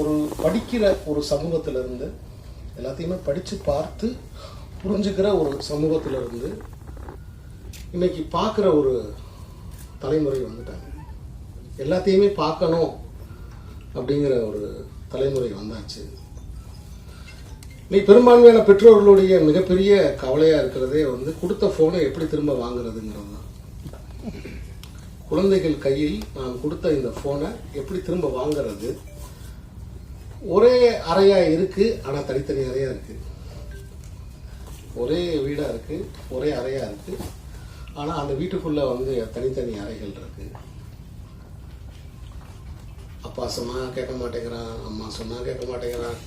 ஒரு படிக்கிற ஒரு சமூகத்திலிருந்து எல்லாத்தையுமே படித்து பார்த்து புரிஞ்சுக்கிற ஒரு சமூகத்திலிருந்து இன்னைக்கு பார்க்குற ஒரு தலைமுறை வந்துட்டாங்க. எல்லாத்தையுமே பார்க்கணும் அப்படிங்கிற ஒரு தலைமுறை வந்தாச்சு. நீ பெரும்பான்மையான பெற்றோர்களுடைய மிகப்பெரிய கவலையாக இருக்கிறதே வந்து கொடுத்த ஃபோனை எப்படி திரும்ப வாங்குறதுங்கிறது தான். குழந்தைகள் கையில் நான் கொடுத்த இந்த ஃபோனை எப்படி திரும்ப வாங்குறது? ஒரே அறையாக இருக்குது ஆனால் தனித்தனி அறையாக இருக்குது ஒரே வீடாக இருக்குது ஒரே அறையாக இருக்குது ஆனால் அந்த வீட்டுக்குள்ளே வந்து தனித்தனி அறைகள் இருக்குது அப்பா சொன்னால் கேட்க மாட்டேங்கிறான் அம்மா சொன்னால் கேட்க மாட்டேங்கிறான்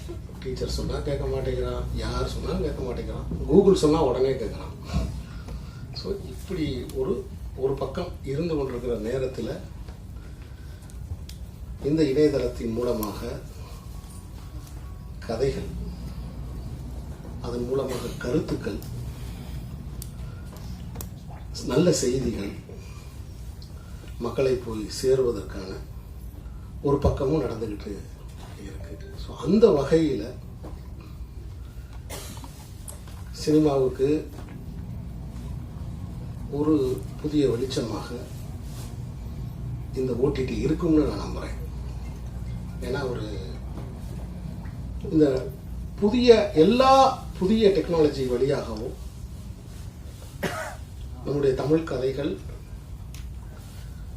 டீச்சர் சொன்னால் கேட்க மாட்டேங்கிறான் யார் சொன்னாலும் கேட்க மாட்டேங்கிறான். கூகுள் சொன்னால் உடனே கேட்குறான். ஸோ இப்படி ஒரு ஒரு பக்கம் இருந்து கொண்டிருக்கிற நேரத்தில் இந்த இணையதளத்தின் மூலமாக கதைகள். அதன் மூலமாக கருத்துக்கள் நல்ல செய்திகள் மக்களை போய் சேருவதற்கான ஒரு பக்கமும் நடந்துக்கிட்டு இருக்கு. ஸோ அந்த வகையில் சினிமாவுக்கு ஒரு புதிய வெளிச்சமாக இந்த ஓடிடி இருக்கும்னு நான் நம்புகிறேன் ஏன்னா ஒரு இந்த புதிய எல்லா புதிய டெக்னாலஜி வழியாகவும் நம்முடைய தமிழ் கதைகள்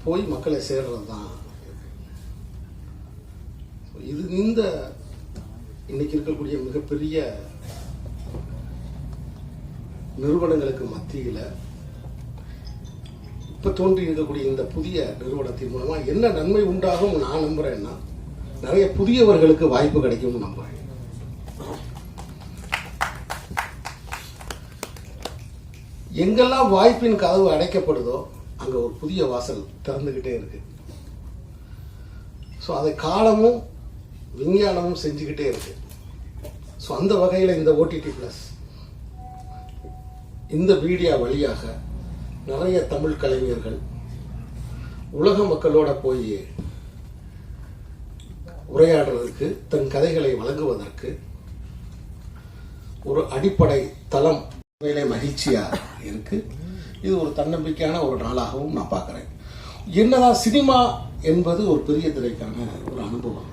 போய் மக்களை சேர்றது தான் இது இந்த இன்னைக்கு இருக்கக்கூடிய மிகப்பெரிய நிறுவனங்களுக்கு மத்தியில் இப்போ தோன்றி இருக்கக்கூடிய இந்த புதிய நிறுவனத்தின் மூலமாக என்ன நன்மை உண்டாகும் நான் நம்புறேன்னா நிறைய புதியவர்களுக்கு வாய்ப்பு கிடைக்கும்னு நம்புறேன். எங்கெல்லாம் வாய்ப்பின் கதவு அடைக்கப்படுதோ அங்க ஒரு புதிய வாசல் திறந்துகிட்டே இருக்கு. ஸோ அதை காலமும் விஞ்ஞானமும் செஞ்சுக்கிட்டே இருக்கு. ஸோ அந்த வகையில் இந்த ஓடிடி ப்ளஸ் இந்த மீடியா வழியாக நிறைய தமிழ் கலைஞர்கள் உலக மக்களோட போய் உரையாடுறதுக்கு தன் கதைகளை வழங்குவதற்கு ஒரு அடிப்படை தளம் உண்மையிலே மகிழ்ச்சியாக இருக்கு. இது ஒரு தன்னம்பிக்கையான ஒரு நாளாகவும் நான் பார்க்குறேன். என்னதான் சினிமா என்பது ஒரு பெரிய திரைக்கான ஒரு அனுபவம்.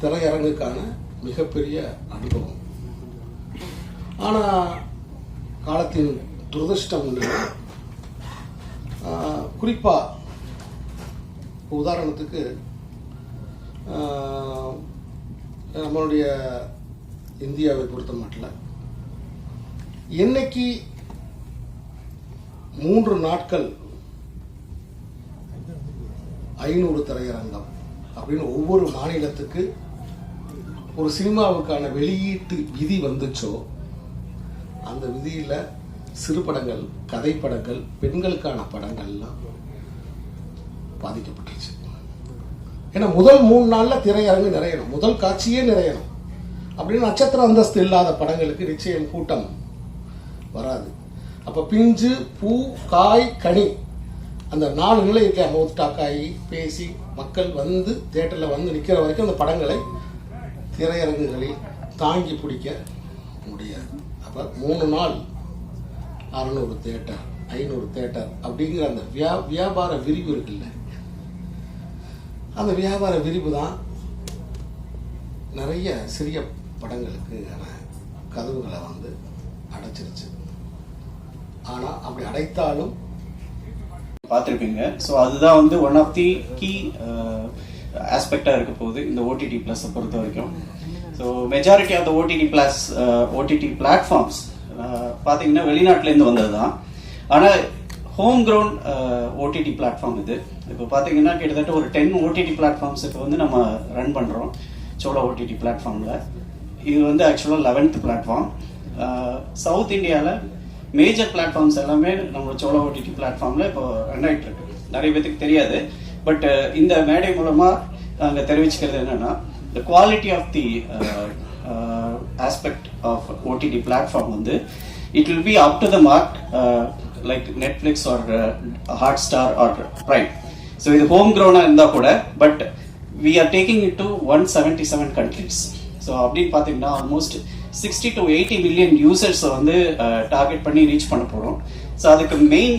திரையரங்குக்கான மிகப்பெரிய அனுபவம். ஆனால் காலத்தின் துரதிருஷ்டம் என்னன்னா, குறிப்பாக உதாரணத்துக்கு நம்மளுடைய இந்தியாவை பொறுத்த மட்டும் என்னைக்கு மூன்று நாட்கள் ஐநூறு திரையரங்கம் அப்படின்னு ஒவ்வொரு மாநிலத்துக்கு ஒரு சினிமாவுக்கான வெளியீட்டு விதி வந்துச்சோ அந்த விதியில் சிறுபடங்கள் கதைப்படங்கள் பெண்களுக்கான படங்கள்லாம் பாதிக்கப்பட்டுருச்சு. ஏன்னா முதல் மூணு நாளில் திரையரங்கு நிறையணும். முதல் காட்சியே நிறையணும். அப்படின்னு நட்சத்திர அந்தஸ்து இல்லாத படங்களுக்கு நிச்சயம் கூட்டம் வராது. அப்போ பிஞ்சு பூ காய் கனி அந்த நாலு நிலை இருக்க. மவுத் டாக்காயி பேசி மக்கள் வந்து தேட்டரில் வந்து நிற்கிற வரைக்கும் அந்த படங்களை திரையரங்குகளில் தாங்கி பிடிக்க முடியாது. அப்போ மூணு நாள் அறநூறு தேட்டர் ஐநூறு தேட்டர் அப்படிங்கிற அந்த வியா வியாபார விரிவு இருக்குல்ல. அந்த வியாபார விரிவு தான் நிறைய சிறிய படங்களுக்கு கதவுகளை வந்து அடைச்சிருச்சு. ஆனால் அப்படி அடைத்தாலும் பார்த்துருப்பீங்க. ஸோ அதுதான் வந்து ஒன் ஆஃப் தி கீ ஆஸ்பெக்டாக இருக்க போகுது இந்த ஓடிடி ப்ளஸை பொறுத்த வரைக்கும். So majority of the OTT plus OTT platforms பார்த்தீங்கன்னா வெளிநாட்டிலேருந்து வந்தது தான் ஆனால் ஹோம் கிரவுண்ட் ஓடிடி பிளாட்ஃபார்ம் இது. இப்போ பார்த்தீங்கன்னா கிட்டத்தட்ட ஒரு டென் ஓடிடி பிளாட்ஃபார்ம்ஸ் இப்போ வந்து நம்ம ரன் பண்ணுறோம் சோலா ஓடிடி பிளாட்ஃபார்மில் இது வந்து ஆக்சுவலாக லெவன்த் பிளாட்ஃபார்ம் சவுத் இந்தியாவில் மேஜர் பிளாட்ஃபார்ம்ஸ் எல்லாமே நம்ம சோலா ஓடிடி பிளாட்ஃபார்மில் இப்போ ரன் ஆகிட்டு இருக்கு. நிறைய பேத்துக்கு தெரியாது. பட் uh, இந்த மேடை மூலமாக நாங்கள் தெரிவிச்சுக்கிறது என்னென்னா the quality of the aspect of OTT platform வந்து it will be up to the mark like Netflix or Hotstar or Prime so இது ஹோம் க்ரௌனாக இருந்தால் கூட but we are taking it to one seventy seven countries so அப்படின்னு பார்த்தீங்கன்னா almost sixty to eighty million யூசர்ஸை வந்து target பண்ணி reach பண்ண போகிறோம் ஸோ அதுக்கு மெயின்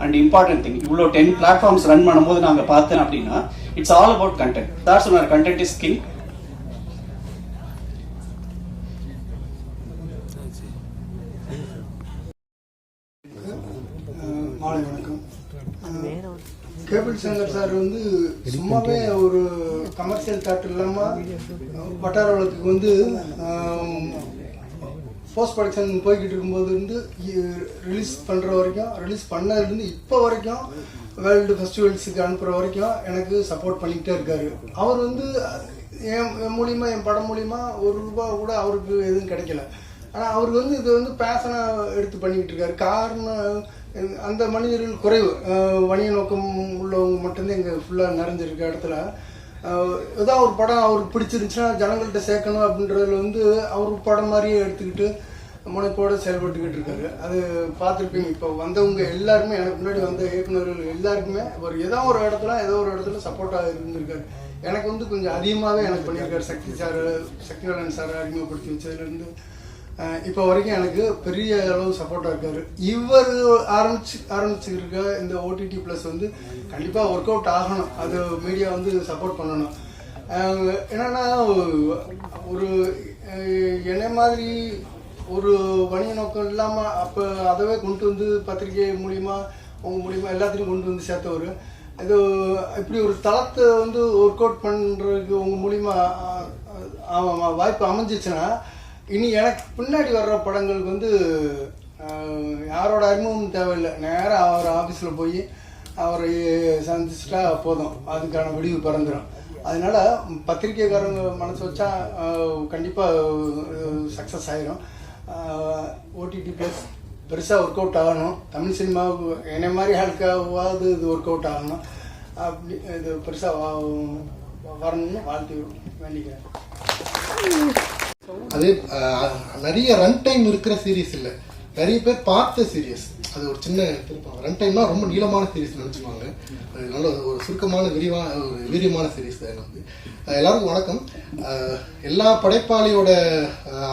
அண்ட் இம்பார்ட்டன்ட் திங் இவ்வளோ டென் பிளாட்ஃபார்ம்ஸ் ரன் பண்ணும்போது நாங்கள் பார்த்தேன் அப்படின்னா இட்ஸ் ஆல் அபவுட் கண்டென்ட் தார் சொன்னார் கண்டென்ட் இஸ் கிங் அஹ் மாலை வணக்கம் அஹ் கேபிள் சங்கர் சார் வந்து சும்மாவே ஒரு கமர்ஷியல் தாட் இல்லாமல் வட்டார வழக்குக்கு வந்து போஸ்ட் ப்ரொடக்ஷன் போய்கிட்டு இருக்கும்போது இருந்து ரிலீஸ் பண்ணுற வரைக்கும் ரிலீஸ் பண்ணதுலேருந்து இப்போ வரைக்கும் வேர்ல்டு ஃபெஸ்டிவல்ஸுக்கு அனுப்புகிற வரைக்கும் எனக்கு சப்போர்ட் பண்ணிக்கிட்டே இருக்காரு. அவர் வந்து என் மூலியமாக என் படம் மூலியமா ஒரு ரூபா கூட அவருக்கு எதுவும் கிடைக்கல. ஆனால் அவருக்கு வந்து இது வந்து பேஷனாக எடுத்து பண்ணிக்கிட்டு இருக்காரு. காரணம் அந்த மனிதர்கள் குறைவு. வணிக நோக்கம் உள்ளவங்க மட்டும்தான் இங்கே ஃபுல்லாக நிறைஞ்சிருக்க இடத்துல. ஏதோ ஏதாவது ஒரு படம் அவருக்கு பிடிச்சிருந்துச்சுன்னா ஜனங்கள்கிட்ட சேர்க்கணும் அப்படின்றதுல வந்து அவர் படம் மாதிரியே எடுத்துக்கிட்டு முனைப்போடு செயல்பட்டுக்கிட்டு இருக்காரு. அது பார்த்துருப்பீங்க. இப்போ வந்தவங்க எல்லாருமே எனக்கு முன்னாடி வந்த இயக்குநர்கள் எல்லாருக்குமே அவர் ஏதோ ஒரு இடத்துல ஏதோ ஒரு இடத்துல சப்போர்ட்டாக இருந்திருக்காரு. எனக்கு வந்து கொஞ்சம் அதிகமாகவே எனக்கு பண்ணியிருக்காரு சக்தி சார் சக்திவேலன் சார் அறிமுகப்படுத்தி வச்சதுலேருந்து இப்போ வரைக்கும் எனக்கு பெரிய அளவு சப்போர்ட்டாக இருக்காரு. இவர் ஆரம்பிச்சு ஆரம்பிச்சிருக்க இந்த ஓடிடி ப்ளஸ் வந்து கண்டிப்பாக ஒர்க் அவுட் ஆகணும். அது மீடியா வந்து சப்போர்ட் பண்ணணும். என்னன்னா ஒரு என்ன என்னை மாதிரி ஒரு வணிக நோக்கம் இல்லாமல் அப்போ அதவே கொண்டு வந்து பத்திரிகை மூலியமா அவங்க மூலியமா எல்லாத்தையும் கொண்டு வந்து சேர்த்தவர். இது இப்படி ஒரு தளத்தை வந்து ஒர்க் அவுட் பண்ணுறதுக்கு உங்கள் மூலியமா வாய்ப்பு அமைஞ்சிச்சுன்னா இனி எனக்கு பின்னாடி வர்ற படங்களுக்கு வந்து யாரோட அறிமுகமும் தேவையில்லை. நேராக அவர் ஆஃபீஸில் போய் அவரை சந்திச்சிட்டா போதும். அதுக்கான விடிவு பிறந்துடும் அதனால் பத்திரிக்கைக்காரங்க மனசு வச்சா கண்டிப்பாக சக்ஸஸ் ஆயிரும். ஓடிடி ப்ளஸ் பெருசாக ஒர்க் அவுட் ஆகணும். தமிழ் சினிமாவுக்கு என்னை மாதிரி ஆளுக்காவது இது ஒர்க் அவுட் ஆகணும். அப்படி இது பெருசாக வரணும்னு வாழ்த்து வேண்டிக்கிறேன். அது நிறைய ரன் டைம் இருக்கிற சீரீஸ் இல்லை. நிறைய பேர் பார்த்த சீரியஸ் அது ஒரு சின்ன திருப்பம். ரன் டைம்னா ரொம்ப நீளமான சீரியஸ் நினச்சிப்பாங்க அது நல்ல ஒரு சுருக்கமான விரிவான ஒரு வீரியமான சீரியஸ் தான் வந்து எல்லாருக்கும் வணக்கம். எல்லா படைப்பாளியோட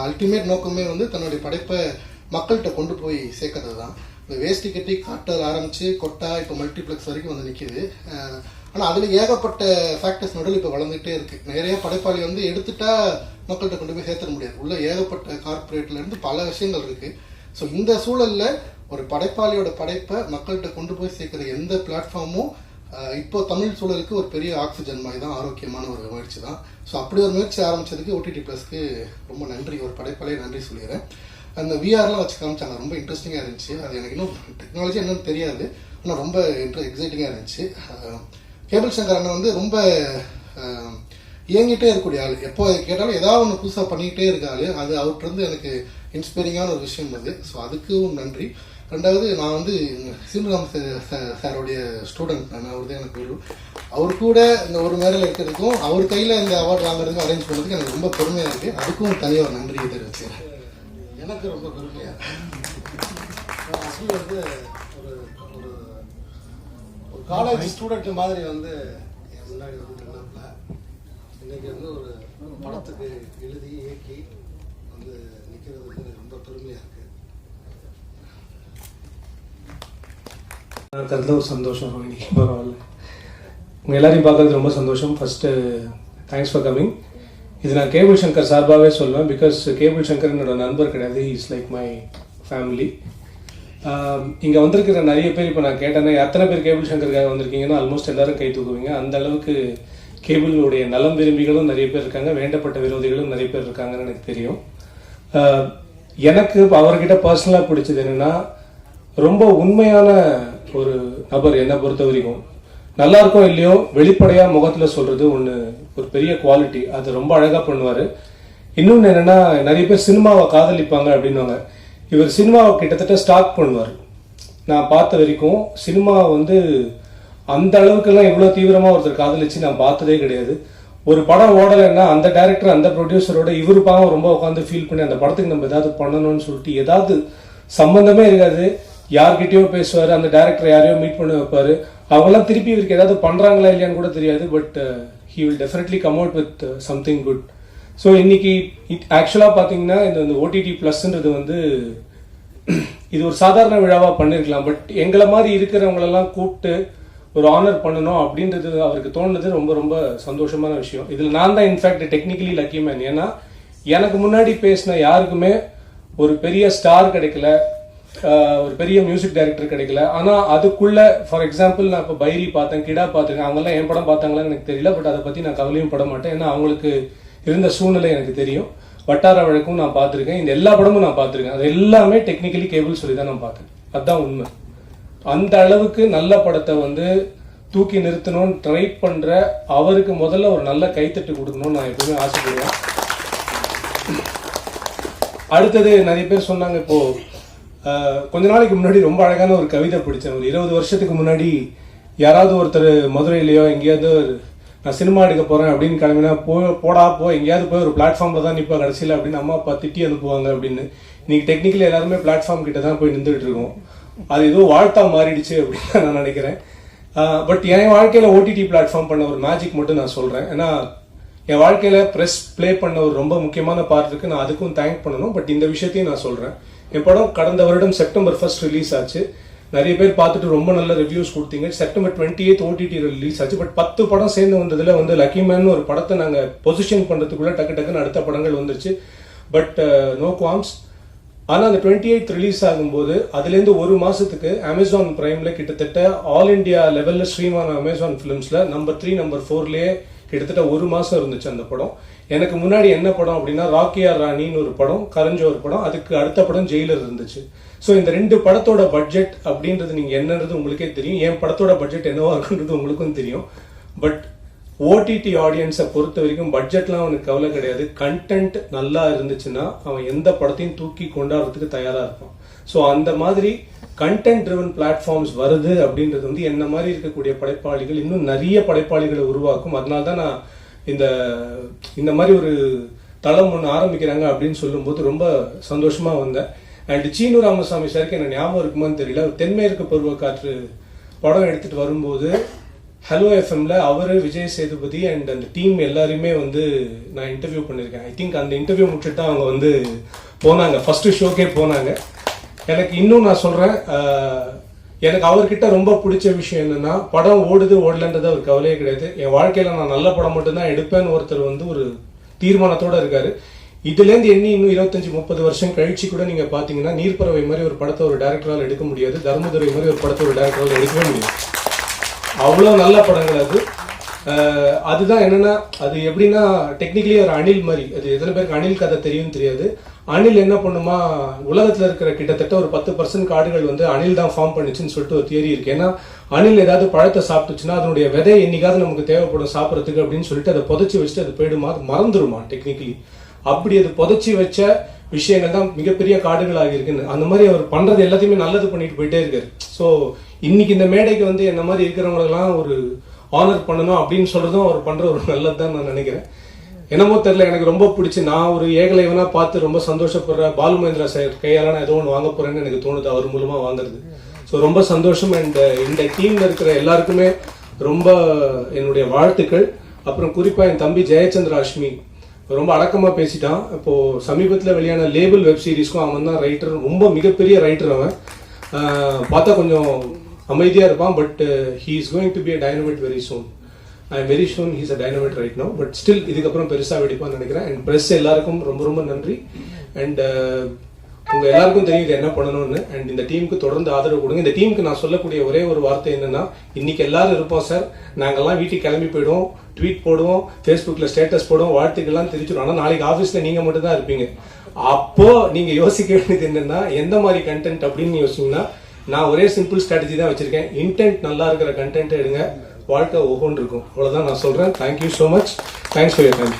அல்டிமேட் நோக்கமே வந்து தன்னுடைய படைப்பை மக்கள்கிட்ட கொண்டு போய் சேர்க்கறது தான். இந்த வேஷ்டி கட்டி காட்டல் ஆரம்பிச்சு கொட்டா இப்போ மல்டிப்ளெக்ஸ் வரைக்கும் வந்து நிற்கிது ஆனால் அதில் ஏகப்பட்ட ஃபேக்டர்ஸ் நடுவில் இப்போ வளர்ந்துகிட்டே இருக்குது நிறைய படைப்பாளி வந்து எடுத்துட்டா மக்கள்கிட்ட கொண்டு போய் சேர்த்துட முடியாது. உள்ள ஏகப்பட்ட கார்பரேட்லேருந்து பல விஷயங்கள் இருக்குது ஸோ இந்த சூழலில் ஒரு படைப்பாளியோட படைப்பை மக்கள்கிட்ட கொண்டு போய் சேர்க்குற எந்த பிளாட்ஃபார்மும் இப்போ தமிழ் சூழலுக்கு ஒரு பெரிய ஆக்சிஜன் மாதிரி தான் ஆரோக்கியமான ஒரு முயற்சி தான். ஸோ அப்படி ஒரு முயற்சி ஆரம்பிச்சதுக்கு ஓடிடி ப்ளஸ்க்கு ரொம்ப நன்றி. ஒரு படைப்பாளியை நன்றி சொல்லிடுறேன். அந்த விஆர்லாம் வச்சு காமிச்சாங்க. ரொம்ப இன்ட்ரெஸ்டிங்காக இருந்துச்சு. அது எனக்கு இன்னும் டெக்னாலஜி என்னன்னு தெரியாது. ஆனால் ரொம்ப இன்ட்ரெ எக்ஸைட்டிங்காக இருந்துச்சு கேபிள் சங்கர் அண்ணன் வந்து ரொம்ப இயங்கிட்டே இருக்கக்கூடிய ஆள். எப்போ கேட்டாலும் ஏதாவது ஒன்று புதுசாக பண்ணிக்கிட்டே இருக்க ஆள். அது அவர்கிட்ட இருந்து எனக்கு இன்ஸ்பைரிங்கான ஒரு விஷயம் அது. ஸோ அதுக்கும் நன்றி. ரெண்டாவது நான் வந்து சீனிராம் சாரோடைய ஸ்டூடெண்ட் நான் அவர் தான் எனக்கு குரு. அவர் கூட இந்த ஒரு மேடையில் இருக்கிறதுக்கும் அவர் கையில் இந்த அவார்டு வாங்குறதுக்கும் அரேஞ்ச் பண்ணுறதுக்கு எனக்கு ரொம்ப பெருமையாக இருக்குது அதுக்கும் தனியாக ஒரு நன்றியை தெரிவிச்சுக்கிறேன். எனக்கு ரொம்ப பெருமையாக அசல் வந்து காலேஜ் ஸ்டூடெண்ட் மாதிரி வந்து என் முன்னாடி வந்து நின்னாப்புல. இன்னைக்கு வந்து ஒரு படத்துக்கு எழுதி இயக்கி வந்து நிற்கிறது வந்து ரொம்ப பெருமையாக இருக்கு. இருக்கிறதுல ஒரு சந்தோஷம் ரோஹினி பரவாயில்ல. உங்கள் எல்லாரையும் பார்க்கறது ரொம்ப சந்தோஷம். ஃபஸ்ட்டு தேங்க்ஸ் ஃபார் கமிங் இது நான் கேபிள் சங்கர் சார்பாகவே சொல்லுவேன் பிகாஸ் கேபிள் சங்கர் என்னோட நண்பர் கிடையாது. இஸ் லைக் மை ஃபேமிலி இங்கே வந்திருக்கிற நிறைய பேர் இப்போ நான் கேட்டேன்னா எத்தனை பேர் கேபிள் சங்கருக்காக வந்திருக்கீங்கன்னா ஆல்மோஸ்ட் எல்லாரும் கை தூக்குவீங்க. அந்த அளவுக்கு கேபிளுடைய நலம் விரும்பிகளும் நிறைய பேர் இருக்காங்க வேண்டப்பட்ட விரோதிகளும் நிறைய பேர் இருக்காங்கன்னு எனக்கு தெரியும். எனக்கு அவர்கிட்ட பர்சனலாக பிடிச்சது என்னென்னா ரொம்ப உண்மையான ஒரு நபர் என்னை பொறுத்த வரைக்கும். நல்லா இருக்கும் இல்லையோ வெளிப்படையாக முகத்தில் சொல்கிறது ஒன்று ஒரு பெரிய குவாலிட்டி அது ரொம்ப அழகாக பண்ணுவார். இன்னொன்று என்னென்னா நிறைய பேர் சினிமாவை காதலிப்பாங்க அப்படின்னுவாங்க. இவர் சினிமாவை கிட்டத்தட்ட ஸ்டாக் பண்ணுவார். நான் பார்த்த வரைக்கும் சினிமா வந்து அந்த அளவுக்கெல்லாம் இவ்வளோ தீவிரமாக ஒருத்தர் காதலிச்சு நான் பார்த்ததே கிடையாது. ஒரு படம் ஓடலைன்னா அந்த டைரக்டர் அந்த ப்ரொடியூசரோட இவரு பாவம் ரொம்ப உட்காந்து ஃபீல் பண்ணி அந்த படத்துக்கு நம்ம ஏதாவது பண்ணணும்னு சொல்லிட்டு ஏதாவது சம்மந்தமே இருக்காது. யார்கிட்டயோ பேசுவார் அந்த டேரக்டர் யாரையோ மீட் பண்ண வைப்பார். அவங்களாம் திருப்பி இவருக்கு ஏதாவது பண்ணுறாங்களா இல்லையான்னு கூட தெரியாது but he will definitely come out with something good so இன்னைக்கு ஆக்சுவலாக பார்த்தீங்கன்னா இந்த இந்த ஓடிடி ப்ளஸ்ன்றது வந்து இது ஒரு சாதாரண விழாவாக பண்ணியிருக்கலாம் பட் எங்களை மாதிரி இருக்கிறவங்களெல்லாம் கூப்பிட்டு ஒரு ஆனர் பண்ணணும் அப்படின்றது அவருக்கு தோணுது ரொம்ப ரொம்ப சந்தோஷமான விஷயம். இதில் நான் தான் இன்ஃபேக்ட் டெக்னிக்கலி லக்கி மேன் ஏன்னா எனக்கு முன்னாடி பேசின யாருக்குமே ஒரு பெரிய ஸ்டார் கிடைக்கல ஒரு பெரிய மியூசிக் டைரக்டர் கிடைக்கல. ஆனால் அதுக்குள்ள ஃபார் எக்ஸாம்பிள் நான் இப்போ பைரி பார்த்தேன் கிடா பார்த்துருக்கேன் அவங்கெல்லாம் என் படம் பார்த்தாங்களான்னு எனக்கு தெரியல பட் அதை பற்றி நான் கவலையும் பட மாட்டேன். ஏன்னா அவங்களுக்கு இருந்த சூழ்நிலை எனக்கு தெரியும். வட்டார வழக்கும் நான் பார்த்துருக்கேன். இந்த எல்லா படமும் நான் பார்த்துருக்கேன். அது எல்லாமே டெக்னிக்கலி கேபிள் சொல்லி தான் நான் பார்த்தேன். அதுதான் உண்மை. அந்த அளவுக்கு நல்ல படத்தை வந்து தூக்கி நிறுத்தணும்னு ட்ரை பண்ற அவருக்கு முதல்ல ஒரு நல்ல கைத்தட்டு கொடுக்கணும்னு நான் எப்பவுமே ஆசைப்படுவேன். அடுத்தது நிறைய பேர் சொன்னாங்க இப்போ கொஞ்ச நாளைக்கு முன்னாடி ரொம்ப அழகான ஒரு கவிதை பிடிச்சேன் ஒரு இருபது வருஷத்துக்கு முன்னாடி யாராவது ஒருத்தர் மதுரையிலையோ எங்கேயாவது நான் சினிமா எடுக்க போகிறேன் அப்படின்னு கிளம்பினா போ போடா போ எங்கேயாவது போய் ஒரு பிளாட்ஃபார்மில் தான் நிற்போம் கடைசியில் அப்படின்னு அம்மா அப்பா திட்டி அனுப்புவாங்க அப்படின்னு. இன்னைக்கு டெக்னிக்கலி எல்லாருமே பிளாட்ஃபார்ம் கிட்ட தான் போய் நின்றுட்டு இருக்கோம். அது ஏதோ வாழ்த்தா மாறிடுச்சு அப்படின்னு நான் நினைக்கிறேன். பட் என் வாழ்க்கையில் ஓடிடி பிளாட்ஃபார்ம் பண்ண ஒரு மேஜிக் மட்டும் நான் சொல்கிறேன் ஏன்னா என் வாழ்க்கையில் ப்ரெஸ் ப்ளே பண்ண ஒரு ரொம்ப முக்கியமான பார்ட் இருக்குது நான் அதுக்கும் தேங்க் பண்ணணும். பட் இந்த விஷயத்தையும் நான் சொல்கிறேன் என் படம் கடந்த வருடம் செப்டம்பர் ஃபர்ஸ்ட் ரிலீஸ் ஆச்சு. நிறைய பேர் பார்த்துட்டு ரொம்ப நல்ல ரிவ்யூஸ் கொடுத்தீங்க. September twenty eighth OTT release ஆச்சு. பட் பத்து படம் சேர்ந்து வந்ததுல வந்து லக்கி மேன் ஒரு படத்தை நாங்கள் பொசிஷன் பண்ணுறதுக்குள்ளே டக்கு டக்குன்னு அடுத்த படங்கள் வந்துருச்சு. பட் நோ குவாம்ஸ் ஆனால் அந்த டுவெண்ட்டி எயிட் ரிலீஸ் ஆகும்போது அதுலேருந்து ஒரு மாதத்துக்கு அமேசான் பிரைம்ல கிட்டத்தட்ட ஆல் இந்தியா லெவலில் ஸ்ட்ரீம் ஆன அமேசான் ஃபிலிம்ஸில் நம்பர் த்ரீ நம்பர் ஃபோர்லேயே கிட்டத்தட்ட ஒரு மாதம் இருந்துச்சு அந்த படம். எனக்கு முன்னாடி என்ன படம் அப்படின்னா ராக்கியார் ராணின்னு ஒரு படம் கரஞ்ச ஒரு படம் அதுக்கு அடுத்த படம் ஜெயிலர் இருந்துச்சு. ஸோ இந்த ரெண்டு படத்தோட பட்ஜெட் அப்படின்றது நீங்க என்னன்றது உங்களுக்கே தெரியும். என் படத்தோட பட்ஜெட் என்னவா இருக்குன்றது உங்களுக்கும் தெரியும். பட் ஓடிடி ஆடியன்ஸை பொறுத்த வரைக்கும் பட்ஜெட்லாம் அவனுக்கு கவலை கிடையாது. கண்டென்ட் நல்லா இருந்துச்சுன்னா அவன் எந்த படத்தையும் தூக்கி கொண்டாடுறதுக்கு தயாரா இருப்பான். ஸோ அந்த மாதிரி கண்டென்ட் ட்ரிவன் பிளாட்ஃபார்ம்ஸ் வருது அப்படின்றது வந்து என்ன மாதிரி இருக்கக்கூடிய படைப்பாளிகள் இன்னும் நிறைய படைப்பாளிகளை உருவாக்கும். அதனால தான் நான் இந்த இந்த மாதிரி ஒரு தளம் ஒன்று ஆரம்பிக்கிறாங்க அப்படின்னு சொல்லும்போது ரொம்ப சந்தோஷமாக வந்தேன். அண்ட் சீனு ராமசாமி சாருக்கு என்ன ஞாபகம் இருக்குமான்னு தெரியல. தென்மேற்கு பருவக்காற்று படம் எடுத்துட்டு வரும்போது ஹலோ எஃப்எம்ல அவர் விஜய் சேதுபதி அண்ட் அந்த டீம் எல்லாரையுமே வந்து நான் இன்டர்வியூ பண்ணியிருக்கேன் ஐ திங்க் அந்த இன்டர்வியூ முடிச்சுட்டு தான் அவங்க வந்து போனாங்க. ஃபர்ஸ்ட் ஷோக்கே போனாங்க. எனக்கு இன்னும் நான் சொல்கிறேன் எனக்கு அவர்கிட்ட ரொம்ப பிடிச்ச விஷயம் என்னன்னா படம் ஓடுது ஓடலன்றது அவர் கவலையே கிடையாது. என் வாழ்க்கையில நான் நல்ல படம் மட்டும்தான் எடுப்பேன்னு ஒருத்தர் வந்து ஒரு தீர்மானத்தோட இருக்காரு. இதுல இருந்து எண்ணி இன்னும் இருபத்தஞ்சு முப்பது வருஷம் கழிச்சு கூட நீங்க பாத்தீங்கன்னா நீர்ப்பறவை மாதிரி ஒரு படத்தை ஒரு டேரக்டரால் எடுக்க முடியாது. தர்மதுரை மாதிரி ஒரு படத்தை ஒரு டேரக்டரால் எடுக்கவே முடியாது. அவ்வளோ நல்ல படங்கள் அது. அதுதான் என்னன்னா அது எப்படின்னா டெக்னிக்கலி ஒரு அணில் மாதிரி. அது எத்தனை பேருக்கு அணில் கதை தெரியும் தெரியாது. அணில் என்ன பண்ணுமா உலகத்தில் இருக்கிற கிட்டத்தட்ட ஒரு பத்து பர்சன்ட் காடுகள் வந்து அணில் தான் ஃபார்ம் பண்ணுச்சுன்னு சொல்லிட்டு ஒரு தியரி இருக்கு. ஏன்னா அணில் ஏதாவது பழத்தை சாப்பிட்டுச்சுன்னா அதனுடைய விதை என்னைக்காவது நமக்கு தேவைப்படும் சாப்பிட்றதுக்கு அப்படின்னு சொல்லிட்டு அதை புதைச்சி வச்சுட்டு அது போயிடுமா? அது மறந்துருமா டெக்னிக்கலி அப்படி அது புதைச்சி வச்ச விஷயங்கள் தான் மிகப்பெரிய காடுகளாக இருக்குன்னு. அந்த மாதிரி அவர் பண்ணுறது எல்லாத்தையுமே நல்லது பண்ணிட்டு போயிட்டே இருக்காரு. ஸோ இன்னைக்கு இந்த மேடைக்கு வந்து என்ன மாதிரி இருக்கிறவங்களெல்லாம் ஒரு ஆனர் பண்ணணும் அப்படின்னு சொல்றதும் அவர் பண்ணுற ஒரு நல்லது தான் நான் நினைக்கிறேன். என்னமோ தெரியல எனக்கு ரொம்ப பிடிச்சி. நான் ஒரு ஏகலைவனா பார்த்து ரொம்ப சந்தோஷப்படுற பாலு மகேந்திரா சார் கையால நான் ஏதோ ஒன்று வாங்க போறேன்னு எனக்கு தோணுது. அவர் மூலமா வாங்குறது. ஸோ ரொம்ப சந்தோஷம். அண்ட் uh, இந்த டீம்ல இருக்கிற எல்லாருக்குமே ரொம்ப என்னுடைய வாழ்த்துக்கள். அப்புறம் குறிப்பா என் தம்பி ஜெயச்சந்திர அஷ்மி. ரொம்ப அடக்கமாக பேசிட்டான். இப்போ சமீபத்தில் வெளியான லேபிள் வெப் சீரிஸ்க்கும் அவன் தான் ரைட்டர் ரொம்ப மிகப்பெரிய ரைட்டர் அவன். பார்த்தா கொஞ்சம் அமைதியாக இருப்பான். But he is going to be a dynamite very soon I am very soon he's a dynamite right no but still இதுக்கப்புறம் பெருசாக வெடிப்பான்னு நினைக்கிறேன். அண்ட் ப்ரெஸ் எல்லாருக்கும் ரொம்ப ரொம்ப நன்றி. அண்ட் uh, உங்கள் எல்லாருக்கும் தெரியும் இது என்ன பண்ணணும்னு. அண்ட் இந்த டீமுக்கு தொடர்ந்து ஆதரவு கொடுங்க. இந்த டீமுக்கு நான் சொல்லக்கூடிய ஒரே ஒரு வார்த்தை என்னன்னா இன்னைக்கு எல்லாரும் இருப்போம் சார் நாங்கள்லாம் வீட்டுக்கு கிளம்பி போயிடுவோம். ட்வீட் போடுவோம் ஃபேஸ்புக்கில் ஸ்டேட்டஸ் போடுவோம் வாழ்த்துக்கெல்லாம் தெரிஞ்சிடும் ஆனால் நாளைக்கு ஆஃபீஸில் நீங்கள் மட்டும் தான் இருப்பீங்க. அப்போ நீங்கள் யோசிக்க வேண்டியது என்னன்னா எந்த மாதிரி கண்டென்ட் அப்படின்னு யோசிச்சீங்கன்னா நான் ஒரே சிம்பிள் ஸ்ட்ராட்டஜி தான் வச்சிருக்கேன். இன்டென்ட் நல்லா இருக்கிற கண்டென்ட் எடுங்க. வாழ்க்கை ஒவ்வொன்று இருக்கும் அவ்வளவுதான் நான் சொல்கிறேன் thank you so much thanks for your time